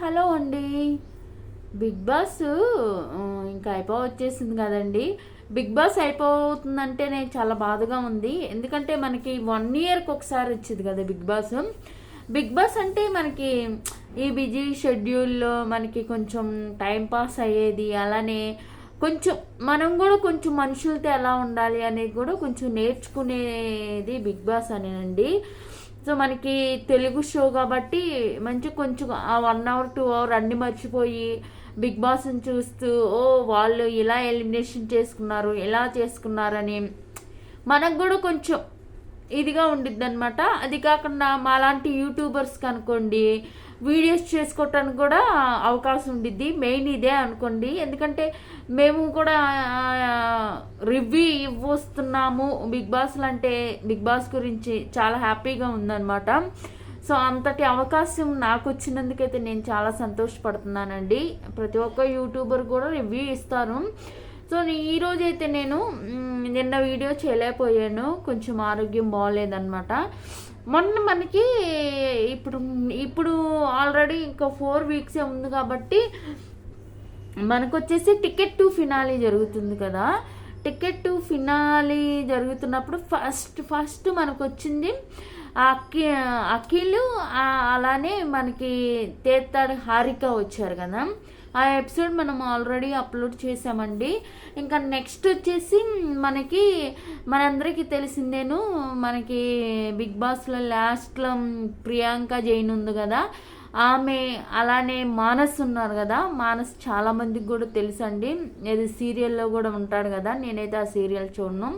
Hello అండి. Big boss ఇంకా అయిపో వచ్చేసింది కదండి. బిగ్ బాస్ అయిపోతుందంటే నేను చాలా బాధగా ఉంది. ఎందుకంటే మనకి వన్ ఇయర్కి ఒకసారి వచ్చేది కదా బిగ్ బాస్. బిగ్ బాస్ అంటే మనకి ఈ బిజీ షెడ్యూల్లో మనకి కొంచెం టైం పాస్ అయ్యేది అలానే కొంచెం మనం కూడా కొంచెం మనుషులతో ఎలా ఉండాలి అనేది కూడా కొంచెం నేర్చుకునేది బిగ్ బాస్ అనేనండి. సో మనకి తెలుగు షో కాబట్టి మంచి కొంచెం ఆ వన్ అవర్ టూ అవర్ అన్ని మర్చిపోయి బిగ్ బాస్ని చూస్తూ ఓ వాళ్ళు ఇలా ఎలిమినేషన్ చేసుకున్నారు ఎలా చేసుకున్నారని మనకు కూడా కొంచెం ఇదిగా ఉండిద్ది అనమాట అది కాకుండా మాలాంటి యూట్యూబర్స్ కనుకోండి వీడియోస్ చేసుకోవటానికి కూడా అవకాశం ఉండిద్ది. మెయిన్ ఇదే అనుకోండి. ఎందుకంటే మేము కూడా రివ్యూ ఇవ్వస్తున్నాము. బిగ్ బాస్లు అంటే బిగ్ బాస్ గురించి చాలా హ్యాపీగా ఉందన్నమాట. సో అంతటి అవకాశం నాకు వచ్చినందుకైతే నేను చాలా సంతోషపడుతున్నానండి. ప్రతి ఒక్క యూట్యూబర్ కూడా రివ్యూ ఇస్తారు. సో ఈరోజు అయితే నేను నిన్న వీడియో చేయలేకపోయాను. కొంచెం ఆరోగ్యం బాగోలేదన్నమాట మొన్న మనకి ఇప్పుడు ఇప్పుడు ఆల్రెడీ ఇంకా ఫోర్ వీక్సే ఉంది కాబట్టి మనకు వచ్చేసి టికెట్ టు ఫినాలి జరుగుతుంది కదా. టికెట్ టు ఫినాలి జరుగుతున్నప్పుడు ఫస్ట్ ఫస్ట్ మనకు వచ్చింది అఖి అఖిల్ అలానే మనకి తేతాడు హారిక వచ్చారు కదా. ఆ ఎపిసోడ్ మనం ఆల్రెడీ అప్లోడ్ చేసామండి ఇంకా నెక్స్ట్ వచ్చేసి మనకి మనందరికీ తెలిసిందేను మనకి బిగ్ బాస్లో లాస్ట్లో ప్రియాంక జైన్ ఉంది కదా ఆమె అలానే మానస్ ఉన్నారు కదా మానస్ చాలామందికి కూడా తెలుసండి. ఇది సీరియల్లో కూడా ఉంటాడు కదా నేనైతే ఆ సీరియల్ చూడను.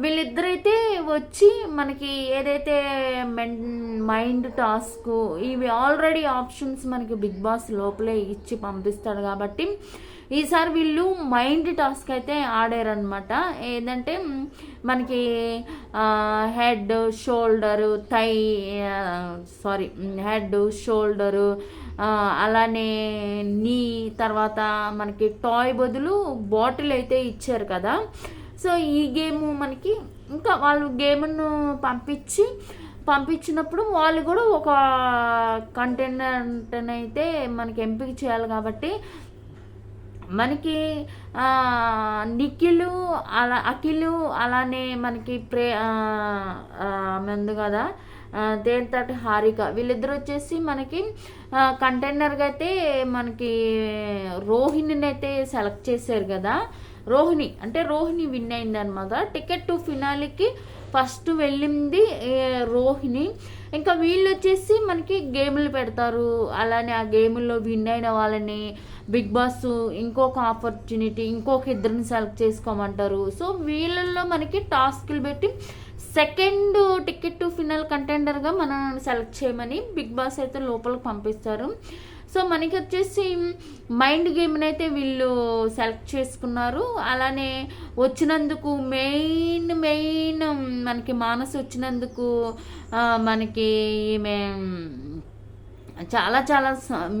వీళ్ళిద్దరైతే వచ్చి మనకి ఏదైతే మెన్ మైండ్ టాస్క్ ఇవి ఆల్రెడీ ఆప్షన్స్ మనకి బిగ్ బాస్ లోపలే ఇచ్చి పంపిస్తాడు కాబట్టి ఈసారి వీళ్ళు మైండ్ టాస్క్ అయితే ఆడారనమాట ఏదంటే మనకి head shoulder thigh sorry head shoulder అలానే నీ తర్వాత మనకి టాయ్ బదులు బాటిల్ అయితే ఇచ్చారు కదా. సో ఈ గేమ్ మనకి ఇంకా వాళ్ళు గేమ్ను పంపించి పంపించినప్పుడు వాళ్ళు కూడా ఒక కంటెంట్ అయితే మనకి ఎంపిక చేయాలి కాబట్టి మనకి నిఖిలు అలా అఖిలు అలానే మనకి ప్రే ఆ, ఉంది కదా దేనితోటి హారిక. వీళ్ళిద్దరు వచ్చేసి మనకి కంటైనర్గా అయితే మనకి రోహిణిని అయితే సెలెక్ట్ చేశారు కదా. రోహిణి అంటే రోహిణి విన్ అయింది అనమాట. టికెట్ టు ఫినాలికి ఫస్ట్ వెళ్ళింది రోహిణి. ఇంకా వీళ్ళు వచ్చేసి మనకి గేములు పెడతారు. అలానే ఆ గేముల్లో విన్ అయిన వాళ్ళని బిగ్ బాస్ ఇంకొక ఆపర్చునిటీ ఇంకొక ఇద్దరిని సెలెక్ట్ చేసుకోమంటారు. సో వీళ్ళల్లో మనకి టాస్క్లు పెట్టి సెకండ్ టికెట్ టు ఫినల్ కంటెండర్గా మనం సెలెక్ట్ చేయమని బిగ్ బాస్ అయితే లోపలికి పంపిస్తారు. సో మనకి వచ్చేసి మైండ్ గేమ్ని అయితే వీళ్ళు సెలెక్ట్ చేసుకున్నారు. అలానే వచ్చినందుకు మెయిన్ మెయిన్ మనకి మానసు వచ్చినందుకు మనకి ఈమె చాలా చాలా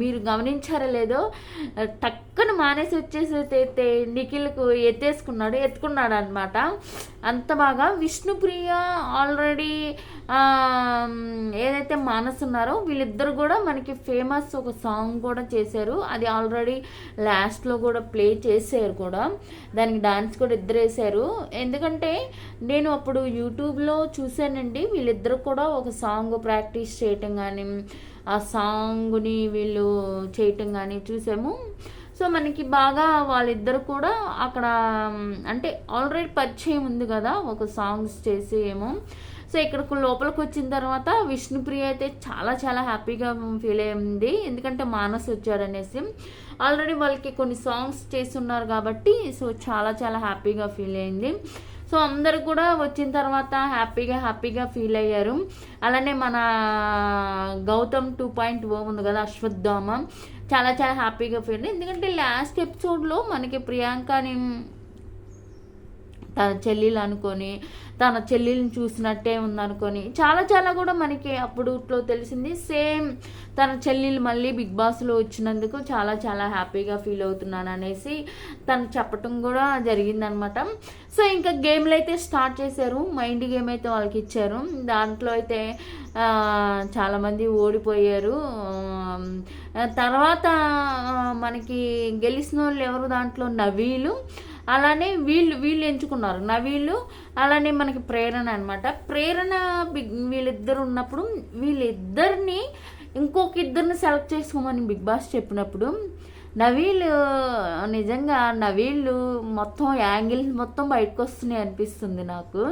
మీరు గమనించారో లేదో టక్కన మానేసి వచ్చేసి అయితే నిఖిల్కు ఎత్తేసుకున్నాడు ఎత్తుకున్నాడు అనమాట అంత బాగా విష్ణుప్రియ ఆల్రెడీ ఏదైతే మానస్ ఉన్నారో వీళ్ళిద్దరు కూడా మనకి ఫేమస్ ఒక సాంగ్ కూడా చేశారు. అది ఆల్రెడీ లాస్ట్లో కూడా ప్లే చేశారు కూడా. దానికి డాన్స్ కూడా ఇద్దరు వేశారు ఎందుకంటే నేను అప్పుడు యూట్యూబ్లో చూశానండి వీళ్ళిద్దరు కూడా ఒక సాంగ్ ప్రాక్టీస్ చేయటం కానీ ఆ సాంగ్ని వీళ్ళు చేయటం కానీ చూసాము. సో మనకి బాగా వాళ్ళిద్దరు కూడా అక్కడ అంటే ఆల్రెడీ పరిచయం ఉంది కదా ఒక సాంగ్స్ చేసి ఏమో. సో ఇక్కడికి లోపలికి వచ్చిన తర్వాత విష్ణుప్రియ అయితే చాలా చాలా హ్యాపీగా ఫీల్ అయింది. ఎందుకంటే మానస్ వచ్చాడనేసి ఆల్రెడీ వాళ్ళకి కొన్ని సాంగ్స్ చేస్తున్నారు కాబట్టి సో చాలా చాలా హ్యాపీగా ఫీల్ అయింది. సో అందరు కూడా వచ్చిన తర్వాత హ్యాపీగా హ్యాపీగా ఫీల్ అయ్యారు. అలానే మన గౌతమ్ టూ పాయింట్ ఓ ఉంది కదా అశ్వత్థామ. చాలా చాలా హ్యాపీగా ఫీల్ ఎందుకంటే లాస్ట్ ఎపిసోడ్లో మనకి ప్రియాంకని తన చెల్లెలు అనుకొని తన చెల్లెల్ని చూసినట్టే ఉందనుకొని చాలా చాలా కూడా మనకి అప్పుడుట్లో తెలిసింది. సేమ్ తన చెల్లెలు మళ్ళీ బిగ్ బాస్లో వచ్చినందుకు చాలా చాలా హ్యాపీగా ఫీల్ అవుతున్నాను అనేసి తను చెప్పటం కూడా జరిగిందనమాట. సో ఇంకా గేమ్లు అయితే స్టార్ట్ చేశారు. మైండ్ గేమ్ అయితే వాళ్ళకి ఇచ్చారు. దాంట్లో అయితే చాలామంది ఓడిపోయారు. తర్వాత మనకి గెలిచిన వాళ్ళు ఎవరు దాంట్లో? నవీలు. అలానే వీళ్ళు వీళ్ళు ఎంచుకున్నారు. నవీళ్ళు అలానే మనకి ప్రేరణ అనమాట ప్రేరణ బిగ్ వీళ్ళిద్దరు ఉన్నప్పుడు వీళ్ళిద్దరిని ఇంకొక ఇద్దరిని సెలెక్ట్ చేసుకోమని బిగ్ బాస్ చెప్పినప్పుడు నవీలు నిజంగా నవీళ్ళు మొత్తం యాంగిల్స్ మొత్తం బయటకు వస్తున్నాయి అనిపిస్తుంది నాకు.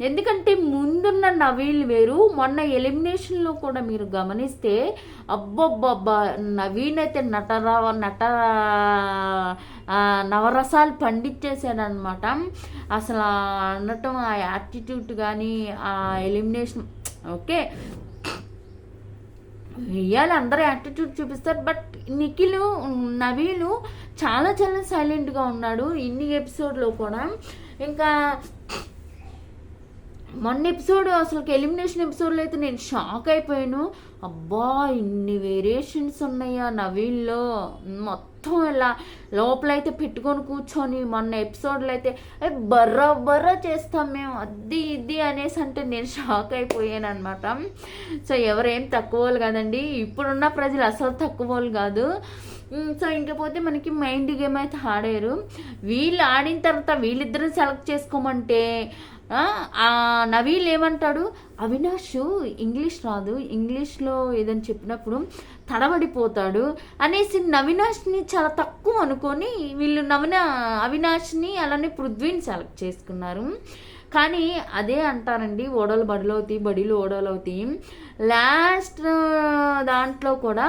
ఎందుకంటే ముందున్న నవీల్ వేరు మొన్న ఎలిమినేషన్లో కూడా మీరు గమనిస్తే అబ్బబ్బబ్బా నవీన్ అయితే నటరా నట నవరసాలు పండించేశాడనమాట అసలు అనటం ఆ యాటిట్యూడ్ కానీ ఆ ఎలిమినేషన్ ఓకే. ఇవాళ అందరూ యాటిట్యూడ్ చూపిస్తారు బట్ నిఖిల్ నవీలు చాలా చాలా సైలెంట్గా ఉన్నాడు ఇన్ని ఎపిసోడ్లో కూడా. ఇంకా మొన్న ఎపిసోడ్ అసలు ఎలిమినేషన్ ఎపిసోడ్లో అయితే నేను షాక్ అయిపోయాను. అబ్బా ఇన్ని వేరియేషన్స్ ఉన్నాయా నవీన్లో? మొత్తం ఇలా లోపలైతే పెట్టుకొని కూర్చొని మొన్న ఎపిసోడ్లో అయితే "ఏ, బర్ర బర్ర చేస్తాం మేము అది ఇది అనేసి అంటే నేను షాక్ అయిపోయాను అనమాట సో ఎవరేం తక్కువ కాదండి. ఇప్పుడున్న ప్రజలు అసలు తక్కువలు కాదు. సో ఇంకపోతే మనకి మైండ్ గేమ్ అయితే ఆడారు. వీళ్ళు ఆడిన తర్వాత వీళ్ళిద్దరిని సెలెక్ట్ చేసుకోమంటే నవీల్ ఏమంటాడు? అవినాష్ ఇంగ్లీష్ రాదు. ఇంగ్లీష్లో ఏదని చెప్పినప్పుడు తడబడిపోతాడు అనేసి నవినాష్ని చాలా తక్కువ అనుకొని వీళ్ళు నవీన అవినాష్ని అలానే పృథ్వీని సెలెక్ట్ చేసుకున్నారు. కానీ అదే అంటారండి ఓడలు బడిలవుతాయి బడిలు ఓడలు అవుతాయి లాస్ట్ దాంట్లో కూడా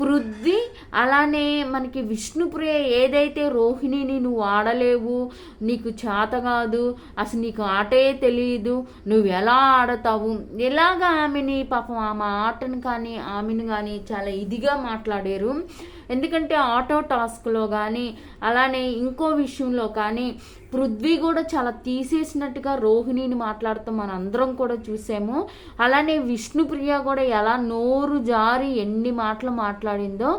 పృథ్వీ అలానే మనకి విష్ణుప్రియ ఏదైతే రోహిణిని నువ్వు ఆడలేవు నీకు చేత కాదు అసలు నీకు ఆటే తెలియదు నువ్వు ఎలా ఆడతావు? ఎలాగా ఆమెని పాపం ఆమె ఆటను కానీ ఆమెను కానీ చాలా ఇదిగా మాట్లాడారు. ఎందుకంటే ఆటో టాస్క్లో కానీ అలానే ఇంకో విషయంలో కానీ పృథ్వీ కూడా చాలా తీసేసినట్టుగా రోహిణిని మాట్లాడుతూ మన అందరం కూడా చూసాము. అలానే విష్ణుప్రియ కూడా ఎలా నోరు జారి ఎన్ని మాటలు మాట్లాడిందో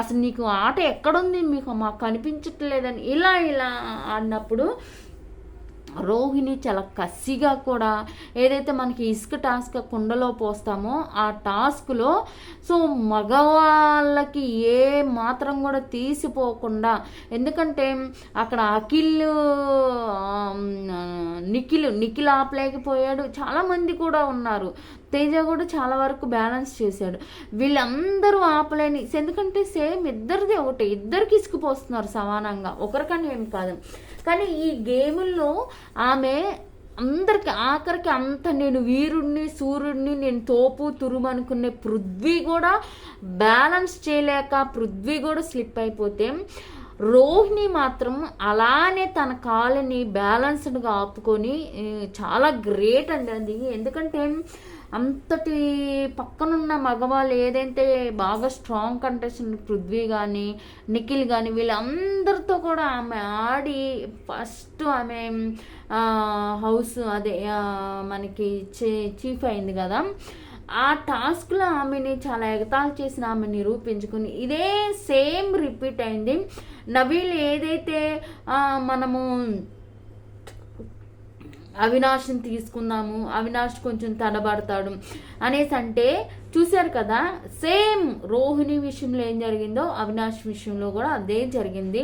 అసలు నీకు ఆట ఎక్కడుంది? మీకు మాకు కనిపించట్లేదని ఇలా ఇలా అన్నప్పుడు రోహిణి చాలా కసిగా కూడా ఏదైతే మనకి ఇసుక టాస్క్ కుండలో పోస్తామో ఆ టాస్క్లో సో మగవాళ్ళకి ఏ మాత్రం కూడా తీసిపోకుండా ఎందుకంటే అక్కడ అఖిల్ నిఖిల్ నిఖిల్ ఆపలేకపోయాడు. చాలామంది కూడా ఉన్నారు. తేజ కూడా చాలా వరకు బ్యాలెన్స్ చేశాడు. వీళ్ళందరూ ఆపలేని ఎందుకంటే సేమ్ ఇద్దరిది ఒకటే. ఇద్దరికి ఇసుకుపోస్తున్నారు సమానంగా. ఒకరికని ఏం కాదు. కానీ ఈ గేముల్లో ఆమె అందరికి ఆఖరికి అంత నేను వీరుణ్ణి సూర్యుడిని నేను తోపు తురుము అనుకునే పృథ్వీ కూడా బ్యాలెన్స్ చేయలేక పృథ్వీ కూడా స్లిప్ అయిపోతే రోహిణి మాత్రం అలానే తన కాలుని బ్యాలెన్స్డ్గా ఆపుకొని చాలా గ్రేట్ అండి అది. ఎందుకంటే అంతటి పక్కనున్న మగవాళ్ళు ఏదైతే బాగా స్ట్రాంగ్ కంటెస్టెంట్ పృథ్వీ కానీ నిఖిల్ కానీ వీళ్ళందరితో కూడా ఆమె ఆడి ఫస్ట్ ఆమె హౌస్ అదే మనకి చీఫ్ అయింది కదా. ఆ టాస్క్లో ఆమెని చాలా ఎగతాళి చేసిన ఆమె నిరూపించుకుని ఇదే సేమ్ రిపీట్ అయింది. నవీల్ ఏదైతే మనము అవినాష్ని తీసుకుందాము అవినాష్ కొంచెం తడబడతాడు అనేసి అంటే చూశారు కదా సేమ్ రోహిణి విషయంలో ఏం జరిగిందో అవినాష్ విషయంలో కూడా అదే జరిగింది.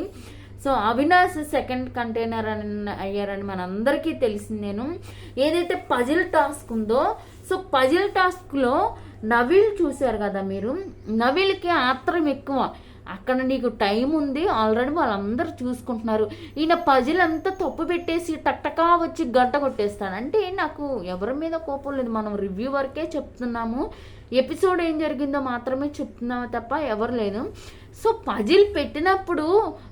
సో అవినాష్ సెకండ్ కంటైనర్ అని అయ్యారని మనందరికీ తెలిసిందేను ఏదైతే పజిల్ టాస్క్ ఉందో సో పజిల్ టాస్క్లో నవీల్ చూశారు కదా మీరు? నవీల్కి ఆత్రం ఎక్కువ. అక్కడ నీకు టైం ఉంది ఆల్రెడీ వాళ్ళందరూ చూసుకుంటున్నారు. ఈయన పజిల్ అంతా తప్పు పెట్టేసి టక్టకా వచ్చి గంట కొట్టేస్తాను అంటే నాకు ఎవరి మీద కోపం లేదు మనం రివ్యూ వరకే చెప్తున్నాము. ఎపిసోడ్ ఏం జరిగిందో మాత్రమే చెప్తున్నాము తప్ప ఎవరు లేదు. సో పజిల్ పెట్టినప్పుడు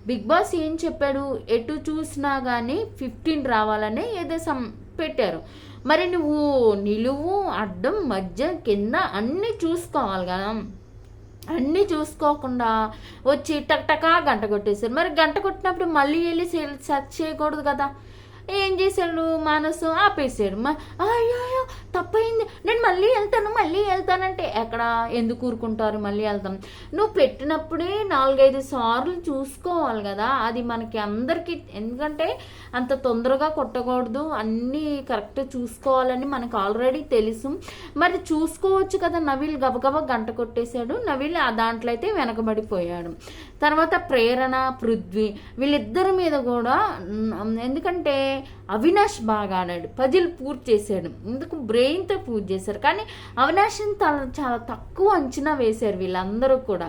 బిగ్ బాస్ ఏం చెప్పాడు? ఎటు చూసినా కానీ ఫిఫ్టీన్ రావాలని ఏదో సమ్ పెట్టారు. మరి నువ్వు నిలువు అడ్డం మధ్య కింద అన్నీ చూసుకోవాలి కదా. అన్నీ చూసుకోకుండా వచ్చి టక్టకా గంట కొట్టేశారు. మరి గంట కొట్టినప్పుడు మళ్ళీ వెళ్ళి సెర్చ్ చేయకూడదు కదా. ఏం చేశాడు మనసు ఆపేసాడు అయ్యో తప్పైంది. తప్పయింది నేను మళ్ళీ వెళ్తాను మళ్ళీ వెళ్తానంటే ఎక్కడ? ఎందుకు ఊరుకుంటారు మళ్ళీ వెళ్తాం? నువ్వు పెట్టినప్పుడే నాలుగైదు సార్లు చూసుకోవాలి కదా. అది మనకి అందరికీ ఎందుకంటే అంత తొందరగా కొట్టకూడదు. అన్నీ కరెక్ట్ చూసుకోవాలని మనకు ఆల్రెడీ తెలుసు. మరి చూసుకోవచ్చు కదా నవీల్. గబగబా గంట కొట్టేశాడు. నవీల్ ఆ దాంట్లో అయితే వెనకబడిపోయాడు. తర్వాత ప్రేరణ పృథ్వీ వీళ్ళిద్దరి మీద కూడా ఎందుకంటే అవినాష్ బాగా ఆడాడు. పజిల్ పూర్తి చేశాడు. ఎందుకు? బ్రెయిన్తో పూర్తి చేశారు. కానీ అవినాష్ని తల చాలా తక్కువ అంచనా వేశారు వీళ్ళందరూ కూడా.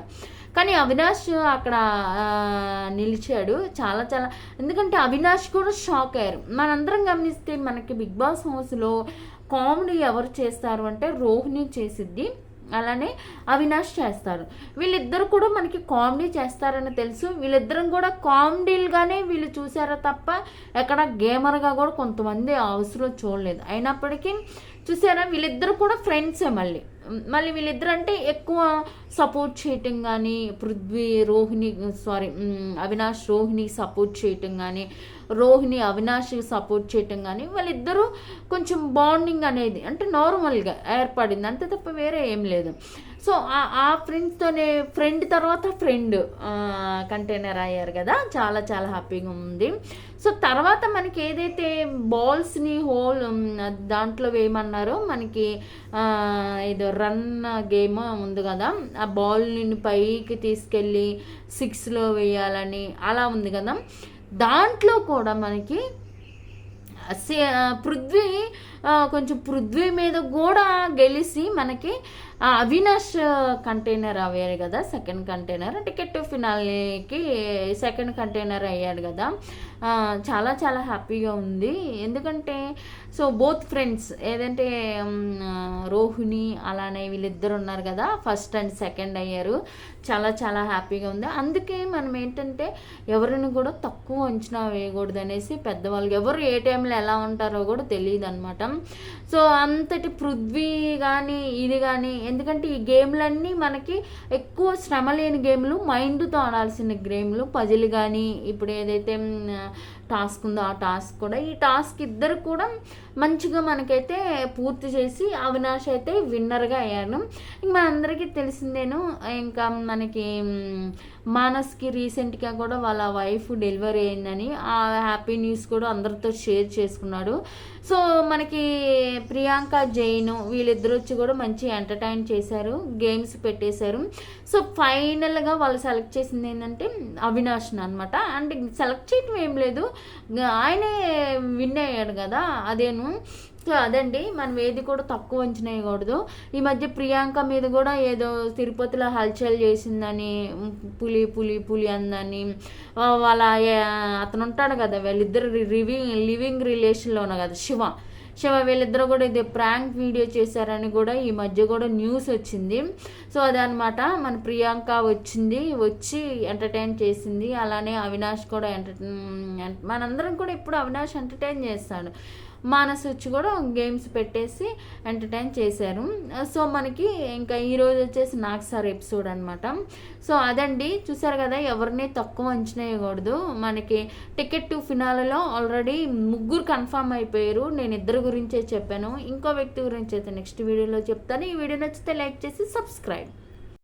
కానీ అవినాష్ అక్కడ నిలిచాడు. చాలా చాలా ఎందుకంటే అవినాష్ కూడా షాక్ అయ్యారు. మనందరం గమనిస్తే మనకి బిగ్ బాస్ హౌస్లో కామెడీ ఎవరు చేస్తారు అంటే రోహిణి చేసిద్ది. అలానే అవినాష్ చేస్తారు. వీళ్ళిద్దరు కూడా మనకి కామెడీ చేస్తారని తెలుసు. వీళ్ళిద్దరం కూడా కామెడీలుగానే వీళ్ళు చూసారా తప్ప ఎక్కడ గేమర్గా కూడా కొంతమంది అవసరం చూడలేదు. అయినప్పటికీ చూసారా? వీళ్ళిద్దరు కూడా ఫ్రెండ్సే మళ్ళీ. మళ్ళీ వీళ్ళిద్దరు అంటే ఎక్కువ సపోర్ట్ చేయటం కానీ పృథ్వీ రోహిణి సారీ అవినాష్ రోహిణి సపోర్ట్ చేయటం కానీ రోహిణి అవినాష్ సపోర్ట్ చేయటం కానీ వాళ్ళిద్దరూ కొంచెం బాండింగ్ అనేది అంటే నార్మల్గా ఏర్పడింది. అంతే తప్ప వేరే ఏం లేదు. సో ఆ- ఆ ఫ్రెండ్స్తోనే ఫ్రెండ్ తర్వాత ఫ్రెండ్ కంటైనర్ అయ్యారు కదా. చాలా చాలా హ్యాపీగా ఉంది. సో తర్వాత మనకి ఏదైతే బాల్స్ని హోల్ దాంట్లో వేయమన్నారో మనకి ఏదో రన్ గేమ్ ఉంది కదా. ఆ బాల్ని పైకి తీసుకెళ్ళి సిక్స్లో వేయాలని అలా ఉంది కదా. దాంట్లో కూడా మనకి సే- పృథ్వీ కొంచెం పృథ్వీ మీద కూడా గెలిచి మనకి అవినాష్ కంటైనర్ అయ్యారు కదా సెకండ్ కంటైనర్ టికెట్ ఫినాల్కి సెకండ్ కంటైనర్ అయ్యాడు కదా. చాలా చాలా హ్యాపీగా ఉంది. ఎందుకంటే సో బోత్ ఫ్రెండ్స్ ఏదంటే రోహిణి అలానే వీళ్ళిద్దరు ఉన్నారు కదా ఫస్ట్ అండ్ సెకండ్ అయ్యారు. చాలా చాలా హ్యాపీగా ఉంది. అందుకే మనం ఏంటంటే ఎవరిని కూడా తక్కువ అంచనా వేయకూడదు అనేసి పెద్దవాళ్ళు ఎవరు ఏ టైంలో ఎలా ఉంటారో కూడా తెలియదు అనమాట సో అంతటి పృథ్వీ కానీ ఇది కానీ ఎందుకంటే ఈ గేమ్లన్నీ మనకి ఎక్కువ శ్రమ లేని గేమ్లు మైండ్తో ఆడాల్సిన గేమ్లు పజిల్ కానీ ఇప్పుడు ఏదైతే టాస్క్ ఉందో? ఆ టాస్క్ కూడా. ఈ టాస్క్ ఇద్దరు కూడా మంచిగా మనకైతే పూర్తి చేసి అవినాష్ అయితే విన్నర్గా అయ్యాను ఇంక మనందరికీ తెలిసిందేను ఇంకా మనకి మానస్కి రీసెంట్గా కూడా వాళ్ళ వైఫ్ డెలివరీ అయిందని ఆ హ్యాపీ న్యూస్ కూడా అందరితో షేర్ చేసుకున్నాడు. సో మనకి ప్రియాంక జైన్ వీళ్ళిద్దరు వచ్చి కూడా మంచి ఎంటర్టైన్ చేశారు గేమ్స్ పెట్టేశారు. సో ఫైనల్గా వాళ్ళు సెలెక్ట్ చేసింది ఏంటంటే అవినాష్ని అనమాట అంటే సెలెక్ట్ చేయటం ఏం లేదు. ఆయనే విన్ అయ్యాడు కదా అదేను. సో అదండి మనం ఏది కూడా తక్కువ అంచనా వేయకూడదు ఈ మధ్య ప్రియాంక మీద కూడా ఏదో తిరుపతిలో హల్చల్ చేసిందని పులి పులి పులి అందని వాళ్ళ అతను ఉంటాడు కదా వీళ్ళిద్దరు రివింగ్ లివింగ్ రిలేషన్లో కదా శివ. శివ వీళ్ళిద్దరూ కూడా ఇది ప్రాంక్ వీడియో చేశారని కూడా ఈ మధ్య కూడా న్యూస్ వచ్చింది. సో అదనమాట మన ప్రియాంక వచ్చింది వచ్చి ఎంటర్టైన్ చేసింది. అలానే అవినాష్ కూడా ఎంటర్టైన్ మనందరం కూడా ఇప్పుడు అవినాష్ ఎంటర్టైన్ చేస్తాడు. మానస్ వచ్చి కూడా గేమ్స్ పెట్టేసి ఎంటర్టైన్ చేశారు. సో మనకి ఇంకా ఈరోజు వచ్చేసి నాకు సార్ ఎపిసోడ్ అనమాట సో అదండి చూసారు కదా ఎవరిని తక్కువ అంచనా వేయకూడదు. మనకి టికెట్ టు ఫినాలలో ఆల్రెడీ ముగ్గురు కన్ఫర్మ్ అయిపోయారు. నేను ఇద్దరు గురించే చెప్పాను. ఇంకో వ్యక్తి గురించి అయితే నెక్స్ట్ వీడియోలో చెప్తాను. ఈ వీడియో నచ్చితే లైక్ చేసి సబ్స్క్రైబ్